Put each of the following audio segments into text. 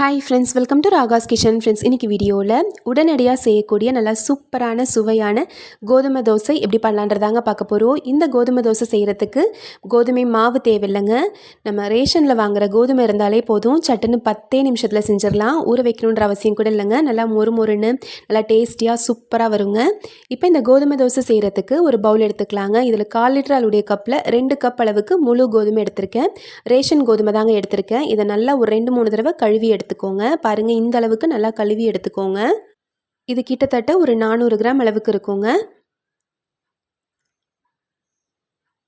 Hi friends welcome to Raka's kitchen friends இன்றைக்கி வீடியோவில் உடனடியாக செய்யக்கூடிய நல்லா சூப்பரான சுவையான கோதுமை தோசை எப்படி பண்ணலான்றதாங்க பார்க்க போகிறோம் இந்த கோதுமை தோசை செய்கிறதுக்கு கோதுமை மாவு தேவையில்லைங்க. நம்ம ரேஷனில் வாங்குகிற கோதுமை இருந்தாலே போதும். சட்டுன்னு பத்தே நிமிஷத்தில் செஞ்சிடலாம். ஊற வைக்கணுன்ற அவசியம் கூட இல்லைங்க. நல்லா மொறு மொறுன்னு நல்லா டேஸ்டியாக சூப்பராக வருங்க. இப்போ இந்த கோதுமை தோசை செய்கிறதுக்கு ஒரு பவுல் எடுத்துக்கலாங்க. இதில் கால் லிட்டர் அளவுடைய கப்பில் ரெண்டு கப் அளவுக்கு முழு கோதுமை எடுத்திருக்கேன். ரேஷன் கோதுமை தாங்க எடுத்திருக்கேன். இதை நல்லா ஒரு ரெண்டு மூணு தடவை கழுவி எடுத்து எடுத்துக்கோங்க. பாருங்கள் இந்த அளவுக்கு நல்லா கழுவி எடுத்துக்கோங்க. இது கிட்டத்தட்ட ஒரு நானூறு கிராம் அளவுக்கு இருக்குங்க.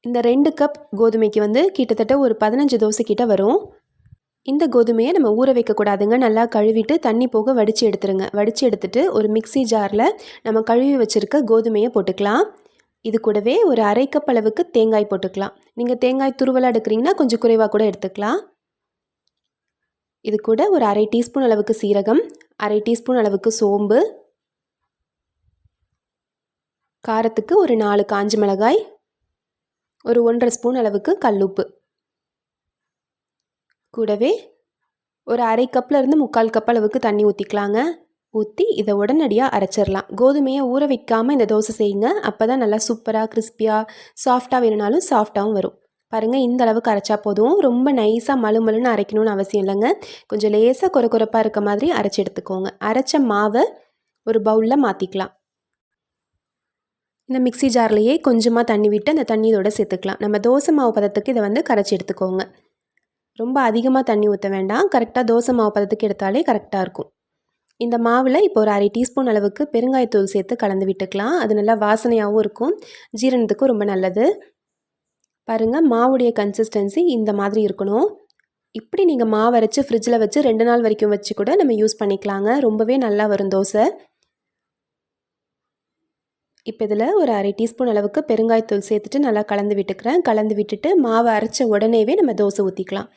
இந்த ரெண்டு கப் கோதுமைக்கு வந்து கிட்டத்தட்ட ஒரு பதினஞ்சு தோசை கிட்ட வரும். இந்த கோதுமையை நம்ம ஊற வைக்கக்கூடாதுங்க நல்லா கழுவிட்டு தண்ணி போக வடித்து எடுத்துருங்க. வடித்து எடுத்துட்டு ஒரு மிக்சி ஜாரில் நம்ம கழுவி வச்சுருக்க கோதுமையை போட்டுக்கலாம். இது கூடவே ஒரு அரை கப் அளவுக்கு தேங்காய் போட்டுக்கலாம். நீங்கள் தேங்காய் துருவலாக எடுக்கிறீங்கன்னா கொஞ்சம் குறைவாக கூட எடுத்துக்கலாம். இது கூட ஒரு அரை டீஸ்பூன் அளவுக்கு சீரகம் அரை டீஸ்பூன் அளவுக்கு சோம்பு காரத்துக்கு ஒரு நாலு காஞ்சி மிளகாய் ஒரு ஒன்றரை ஸ்பூன் அளவுக்கு கல்லுப்பு. கூடவே ஒரு அரை கப்லேருந்து முக்கால் கப் அளவுக்கு தண்ணி ஊற்றிக்கலாங்க ஊற்றி இதை உடனடியாக அரைச்சிடலாம் கோதுமையை ஊற வைக்காமல் இந்த தோசை செய்யுங்க. அப்போ தான் நல்லா சூப்பராக கிறிஸ்பியாக சாஃப்டாக வேணுனாலும் சாஃப்டாகவும் வரும். பாருங்கள் இந்த அளவுக்கு அரைச்சா போதும். ரொம்ப நைஸாக மழு மழுன்னு அரைக்கணும்னு அவசியம் இல்லைங்க. கொஞ்சம் லேசாக குறை குறைப்பாக இருக்க மாதிரி அரைச்சி எடுத்துக்கோங்க. அரைச்ச மாவை ஒரு பவுலில் மாற்றிக்கலாம் இந்த மிக்சி ஜார்லேயே கொஞ்சமாக தண்ணி விட்டு அந்த தண்ணியோட சேர்த்துக்கலாம். நம்ம தோசை மாவு பதத்துக்கு இதை வந்து கரைச்சி எடுத்துக்கோங்க. ரொம்ப அதிகமாக தண்ணி ஊற்ற வேண்டாம். கரெக்டாக தோசை மாவு பதத்துக்கு எடுத்தாலே கரெக்டாக இருக்கும். இந்த மாவில் இப்போ ஒரு அரை டீஸ்பூன் அளவுக்கு பெருங்காயத்தூள் சேர்த்து கலந்து விட்டுக்கலாம். அது நல்லா வாசனையாகவும் இருக்கும். ஜீரணத்துக்கும் ரொம்ப நல்லது. பாருங்கள் மாவுடைய கன்சிஸ்டன்சி இந்த மாதிரி இருக்கணும். இப்படி நீங்கள் மாவு அரைச்சி ஃப்ரிட்ஜில் வச்சு ரெண்டு நாள் வரைக்கும் வச்சு கூட நம்ம யூஸ் பண்ணிக்கலாங்க. ரொம்பவே நல்லா வரும் தோசை. இப்போ இதில் ஒரு அரை டீஸ்பூன் அளவுக்கு பெருங்காயத்தூள் சேர்த்துட்டு நல்லா கலந்து விட்டுக்கிறேன். கலந்து விட்டுட்டு மாவை அரைச்ச உடனேவே நம்ம தோசை ஊற்றிக்கலாம்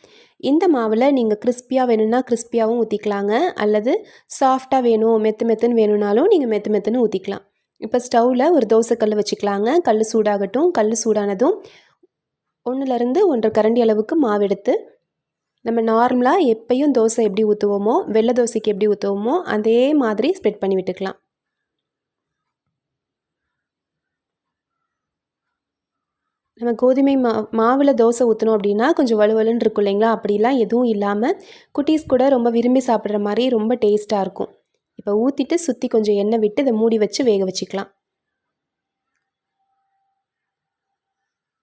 இந்த மாவில் நீங்கள் கிறிஸ்பியாக வேணும்னா கிறிஸ்பியாகவும் ஊற்றிக்கலாங்க அல்லது சாஃப்டாக வேணும் மெத்து மெத்துன்னு வேணும்னாலும் நீங்கள் மெத்து மெத்துன்னு ஊற்றிக்கலாம் இப்போ ஸ்டவ்வில் ஒரு தோசை கல் வச்சுக்கலாங்க. கல் சூடாகட்டும். கல் சூடானதும் ஒன்றுலேருந்து ஒன்றரை கரண்டி அளவுக்கு மாவு எடுத்து நம்ம நார்மலாக எப்பையும் தோசை எப்படி ஊற்றுவோமோ வெள்ளை தோசைக்கு எப்படி ஊற்றுவோமோ அதே மாதிரி ஸ்ப்ரெட் பண்ணி விட்டுக்கலாம். நம்ம கோதுமை மா மாவில் தோசை ஊற்றணும் அப்படின்னா கொஞ்சம் வலுவலுன்னு இருக்கும் இல்லைங்களா? அப்படிலாம் எதுவும் இல்லாமல் குட்டீஸ் கூட ரொம்ப விரும்பி சாப்பிட்ற மாதிரி ரொம்ப டேஸ்ட்டாக இருக்கும். இப்போ ஊற்றிட்டு சுற்றி கொஞ்சம் எண்ணெய் விட்டு இதை மூடி வச்சு வேக வச்சுக்கலாம்.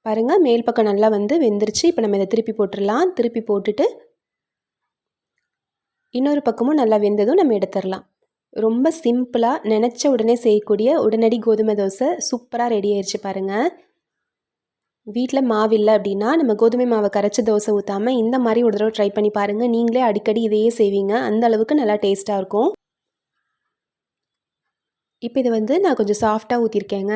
பாருங்கள் மேல் பக்கம் நல்லா வந்து வெந்துருச்சு. இப்போ நம்ம இதை திருப்பி போட்டுடலாம் திருப்பி போட்டுட்டு இன்னொரு பக்கமும் நல்லா வெந்ததும் நம்ம எடுத்துடலாம் ரொம்ப சிம்பிளாக நினச்ச உடனே செய்யக்கூடிய உடனடி கோதுமை தோசை சூப்பராக ரெடி ஆயிடுச்சு பாருங்கள் வீட்டில் மாவு இல்லை அப்படின்னா நம்ம கோதுமை மாவை கரைச்சி தோசை ஊற்றாமல் இந்த மாதிரி ஒரு தடவை ட்ரை பண்ணி பாருங்கள் நீங்களே அடிக்கடி இதையே செய்வீங்க. அந்த அளவுக்கு நல்லா டேஸ்ட்டாக இருக்கும். இப்போ இதை வந்து நான் கொஞ்சம் சாஃப்டாக ஊற்றிருக்கேங்க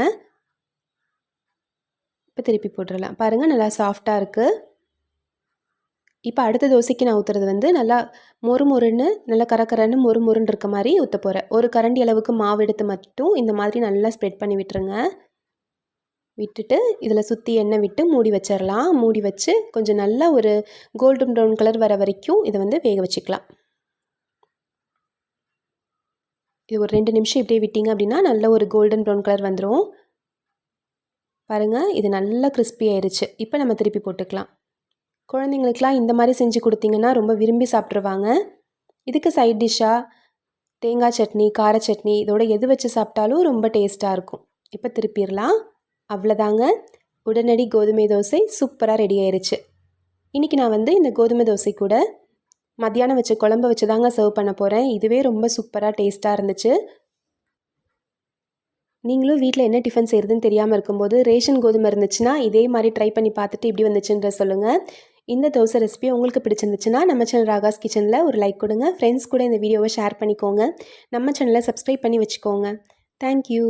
இப்போ திருப்பி போட்டுடலாம் பாருங்கள் நல்லா சாஃப்டாக இருக்குது இப்போ அடுத்த தோசைக்கு நான் ஊற்றுறது வந்து நல்லா மொறு மொறுன்னு நல்லா கரக்கரன்னு மொறு மொறுன்னு இருக்க மாதிரி ஊற்ற போகிறேன் ஒரு கரண்டி அளவுக்கு மாவு எடுத்து மட்டும் இந்த மாதிரி நல்லா ஸ்ப்ரெட் பண்ணி விட்டுருங்க. விட்டுட்டு இதில் சுற்றி எண்ணெய் விட்டு மூடி வச்சிடலாம் மூடி வச்சு கொஞ்சம் நல்லா ஒரு கோல்டன் ப்ரௌன் கலர் வர வரைக்கும் இதை வந்து வேக வச்சுக்கலாம். இது ஒரு ரெண்டு நிமிஷம் இப்படியே விட்டிங்க அப்படின்னா நல்ல ஒரு கோல்டன் ப்ரௌன் கலர் வந்துடும் பாருங்கள் இது நல்லா கிறிஸ்பி ஆயிடுச்சு இப்போ நம்ம திருப்பி போட்டுக்கலாம். குழந்தைங்களுக்கெலாம் இந்த மாதிரி செஞ்சு கொடுத்தீங்கன்னா ரொம்ப விரும்பி சாப்பிட்ருவாங்க இதுக்கு சைட் டிஷ்ஷாக தேங்காய் சட்னி கார சட்னி இதோட எது வச்சு சாப்பிட்டாலும் ரொம்ப டேஸ்ட்டாக இருக்கும். இப்போ திருப்பிடலாம். அவ்வளோதாங்க. உடனடி கோதுமை தோசை சூப்பராக ரெடி ஆயிடுச்சு இன்றைக்கி நான் வந்து இந்த கோதுமை தோசை கூட மத்தியானம் வச்ச குழம்பு வச்சு தாங்க சர்வ் பண்ண போகிறேன் இதுவே ரொம்ப சூப்பராக டேஸ்ட்டாக இருந்துச்சு. நீங்களும் வீட்டில் என்ன டிஃபன் செய்கிறதுன்னு தெரியாமல் இருக்கும்போது ரேஷன் கோதுமை இருந்துச்சுன்னா இதே மாதிரி ட்ரை பண்ணி பார்த்துட்டு இப்படி வந்துச்சுன்ற சொல்லுங்கள் இந்த தோசை ரெசிபி உங்களுக்கு பிடிச்சிருந்துச்சுன்னா நம்ம சேனல் ராகாஸ் கிச்சனில் ஒரு லைக் கொடுங்க. ஃப்ரெண்ட்ஸ் கூட இந்த வீடியோவை ஷேர் பண்ணிக்கோங்க. நம்ம சேனலை சப்ஸ்கிரைப் பண்ணி வச்சுக்கோங்க. தேங்க்யூ